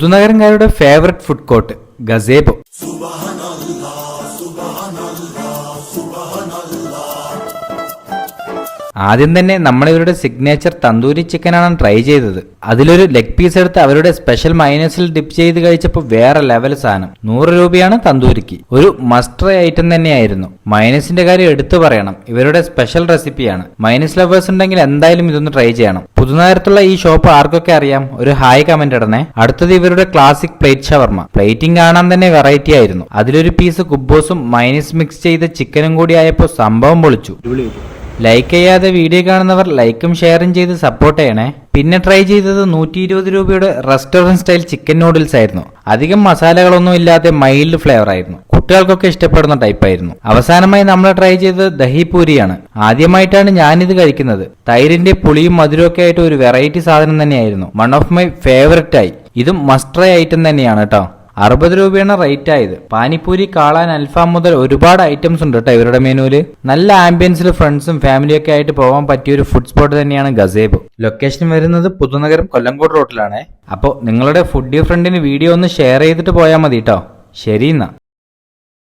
പുതുനഗരംകാരുടെ favourite food court gazebo. ആദ്യം തന്നെ നമ്മൾ ഇവരുടെ സിഗ്നേച്ചർ തന്തൂരി ചിക്കൻ ആണ് ട്രൈ ചെയ്തത്. അതിലൊരു ലെഗ് പീസ് എടുത്ത് അവരുടെ സ്പെഷ്യൽ മൈനസിൽ ഡിപ്പ് ചെയ്ത് കഴിച്ചപ്പോൾ വേറെ ലെവൽ സാധനം. നൂറ് രൂപയാണ് തന്തൂരിക്ക്. ഒരു മസ്റ്റർ ഐറ്റം തന്നെയായിരുന്നു. മൈനസിന്റെ കാര്യം എടുത്തു പറയണം. ഇവരുടെ സ്പെഷ്യൽ റെസിപ്പിയാണ് മൈനസ് ലവേഴ്സ് ഉണ്ടെങ്കിൽ എന്തായാലും ഇതൊന്ന് ട്രൈ ചെയ്യണം. പുതുനേരത്തുള്ള ഈ ഷോപ്പ് ആർക്കൊക്കെ അറിയാം? ഒരു ഹായ് കമന്റ് ഇടണേ. അടുത്തത് ഇവരുടെ ക്ലാസിക് പ്ലേറ്റ് ഷവർമ പ്ലേറ്റിംഗ് കാണാൻ തന്നെ വെറൈറ്റി ആയിരുന്നു. അതിലൊരു പീസ് കുബ്ബോസും മൈനസ് മിക്സ് ചെയ്ത ചിക്കനും കൂടി ആയപ്പോൾ സംഭവം പൊളിച്ചു. ലൈക്ക് ചെയ്യാതെ വീഡിയോ കാണുന്നവർ ലൈക്കും ഷെയറും ചെയ്ത് സപ്പോർട്ട് ചെയ്യണേ. പിന്നെ ട്രൈ ചെയ്തത് നൂറ്റി ഇരുപത് രൂപയുടെ റെസ്റ്റോറന്റ് സ്റ്റൈൽ ചിക്കൻ നൂഡിൽസ് ആയിരുന്നു. അധികം മസാലകളൊന്നും ഇല്ലാതെ മൈൽഡ് ഫ്ലേവർ ആയിരുന്നു. കുട്ടികൾക്കൊക്കെ ഇഷ്ടപ്പെടുന്ന ടൈപ്പ് ആയിരുന്നു. അവസാനമായി നമ്മൾ ട്രൈ ചെയ്തത് ദഹിപൂരിയാണ് ആദ്യമായിട്ടാണ് ഞാനിത് കഴിക്കുന്നത്. തൈരിന്റെ പുളിയും മധുരമൊക്കെ ആയിട്ട് ഒരു വെറൈറ്റി സാധനം തന്നെയായിരുന്നു. വൺ ഓഫ് മൈ ഫേവററ്റ് ആയി. ഇതും ട്രൈ ഐറ്റം തന്നെയാണ് കേട്ടോ. അറുപത് രൂപയാണ് റേറ്റ് ആയത്. പാനിപ്പൂരി കാളാൻ അൽഫാം മുതൽ ഒരുപാട് ഐറ്റംസ് ഉണ്ട് കേട്ടോ ഇവരുടെ മെനുവിൽ നല്ല ആംബിയൻസിൽ ഫ്രണ്ട്സും ഫാമിലിയൊക്കെ ആയിട്ട് പോകാൻ പറ്റിയ ഒരു ഫുഡ് സ്പോട്ട് തന്നെയാണ് ഗസേബ്. ലൊക്കേഷൻ വരുന്നത് പുതുനഗരം കൊല്ലംകോട് റോഡിലാണ് അപ്പോൾ നിങ്ങളുടെ ഫുഡി ഫ്രണ്ടിന് വീഡിയോ ഒന്ന് ഷെയർ ചെയ്തിട്ട് പോയാൽ മതി കേട്ടോ ശരി എന്നാ.